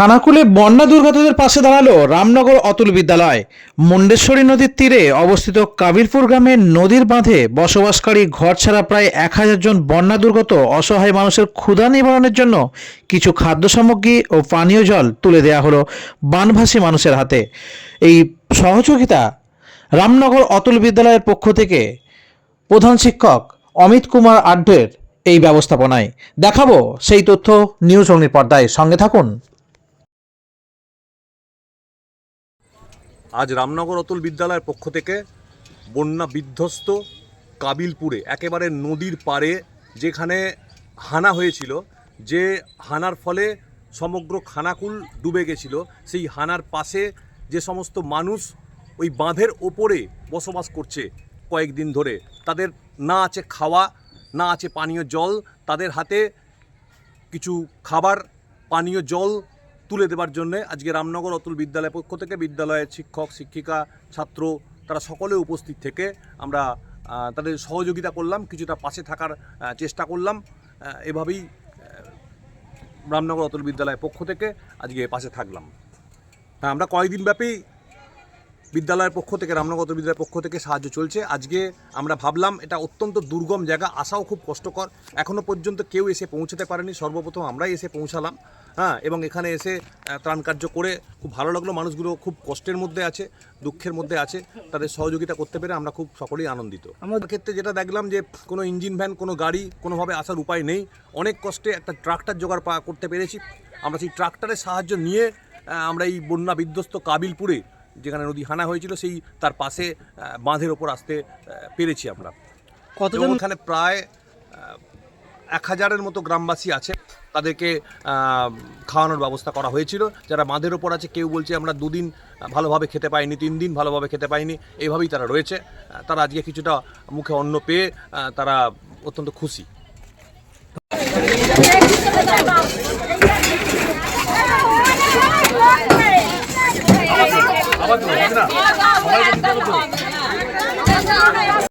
খানাকুলে বন্যা দুর্গতদের পাশে দাঁড়াল রামনগর অতুল বিদ্যালয়। মুন্ডেশ্বরী নদীর তীরে অবস্থিত কাবিরপুর গ্রামের নদীর বাঁধে বসবাসকারী ঘর ছাড়া প্রায় এক হাজার জন বন্যা দুর্গত অসহায় মানুষের ক্ষুধা নিবারণের জন্য কিছু খাদ্য সামগ্রী ও পানীয় জল তুলে দেওয়া হলো বানভাসী মানুষের হাতে। এই সহযোগিতা রামনগর অতুল বিদ্যালয়ের পক্ষ থেকে প্রধান শিক্ষক অমিত কুমার আড্ডের এই ব্যবস্থাপনায়। দেখাবো সেই তথ্য নিউজ অগ্নির পর্দায় সঙ্গে থাকুন। আজ রামনগর অতুল বিদ্যালয়ের পক্ষ থেকে বন্যা বিধ্বস্ত কাবিলপুরে, একেবারে নদীর পাড়ে যেখানে হানা হয়েছিল, যে হানার ফলে সমগ্র খানাকুল ডুবে গেছিল, সেই হানার পাশে যে সমস্ত মানুষ ওই বাঁধের ওপরে বসবাস করছে কয়েকদিন ধরে, তাদের না আছে খাওয়া, না আছে পানীয় জল, তাদের হাতে কিছু খাবার, পানীয় জল তুলে দেবার জন্য আজকে রামনগর অতুল বিদ্যালয় পক্ষ থেকে বিদ্যালয়ের শিক্ষক, শিক্ষিকা, ছাত্র তারা সকলে উপস্থিত থেকে আমরা তাদের সহযোগিতা করলাম, কিছুটা পাশে থাকার চেষ্টা করলাম। এভাবেই রামনগর অতুল বিদ্যালয়ের পক্ষ থেকে আজকে পাশে থাকলাম। হ্যাঁ আমরা কয়েকদিন ব্যাপী বিদ্যালয়ের পক্ষ থেকে রামনগর বিদ্যালয়ের পক্ষ থেকে সাহায্য চলছে। আজকে আমরা ভাবলাম এটা অত্যন্ত দুর্গম জায়গা আসাও খুব কষ্টকর। এখনও পর্যন্ত কেউ এসে পৌঁছাতে পারেনি সর্বপ্রথম আমরাই এসে পৌঁছালাম হ্যাঁ এবং এখানে এসে ত্রাণ কার্য করে খুব ভালো লাগল। মানুষগুলো খুব কষ্টের মধ্যে আছে দুঃখের মধ্যে আছে তাদের সহযোগিতা করতে পেরে আমরা খুব সকলেই আনন্দিত। আমাদের ক্ষেত্রে যেটা দেখলাম যে কোনো ইঞ্জিন ভ্যান কোনো গাড়ি কোনোভাবে আসার উপায় নেই। অনেক কষ্টে একটা ট্রাক্টর জোগাড় পা করতে পেরেছি। আমরা সেই ট্রাক্টরের সাহায্য নিয়ে আমরা এই বন্যা বিধ্বস্ত কাবিলপুরে যেখানে নদী হানা হয়েছিল সেই তার পাশে বাঁধের ওপর আসতে পেরেছি আমরা। কতজন এখানে প্রায় এক হাজারের মতো গ্রামবাসী আছে। তাদেরকে খাওয়ানোর ব্যবস্থা করা হয়েছিল। যারা বাঁধের ওপর আছে কেউ বলছে আমরা দুদিন ভালোভাবে খেতে পাইনি তিন দিন ভালোভাবে খেতে পাইনি। এইভাবেই তারা রয়েছে। তারা আজকে কিছুটা মুখে অন্ন পেয়ে তারা অত্যন্ত খুশি। やったの?